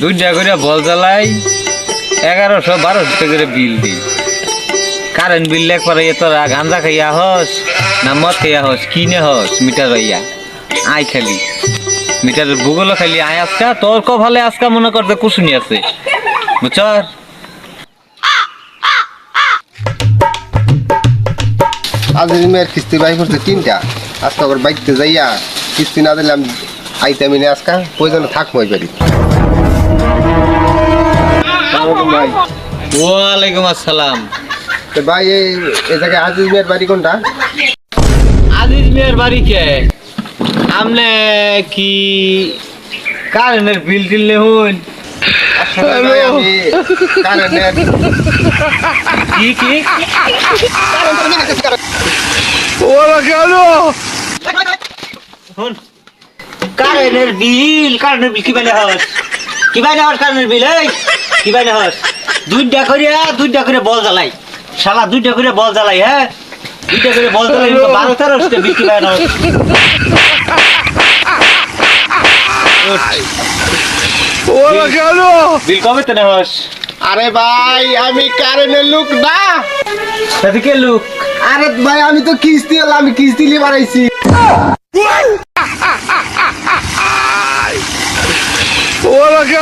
দুইটা করে বল জ্বালাই, এগারোশো বারোশো করে বিল দিই। কারেন্ট বিল লেখ পরে তোরা গাঞ্জা খাইয়া হস, না মদ খাইয়া হস, কিনে হস, মিটার হইয়া। আই খালি। মিটারের ভূগোল খালি আয় আজকা, তোর ভালো আজকা মনে করতে কুসুনি আছে। বুঝছর আজের মেয়ের কিস্তি বাই করছে তিনটা। আজকে আবার বাইকতে যাইয়া কিস্তি না দিলাম আইতামি না আজকা প্রয়োজনে থাকব ওই বাড়ি। ওয়ালাইকুম আসসালাম। তো ভাই এই এই জায়গায় আজিজ মেয়ের বাড়ি কোনটা? আজিজ মেয়ের বাড়ি কে? আমনে কি কারেন্টের বিল টিল নেহুন? আমি কারেন্টের কি কি? কারেন্টের বিল কারেন্টের বিল কি বাইলে হস কি বাইলে হস কারেন্টের বিল এই? কি বাইলে হস দুইটা করে দুইটা করে বল জ্বালাই। শালা দুইটা করে বল জ্বালাই হ্যাঁ? দুইটা করে বল জ্বালাই তো বারো তেরো বিল কি বাইলে হস বিল কবে তো নেহস আরে ভাই আমি কারেন্টের লোক না। তাতে কে লুক? আরে ভাই আমি তো কিস্তি হলাম আমি কিস্তি নিয়ে বাড়াইছি। God.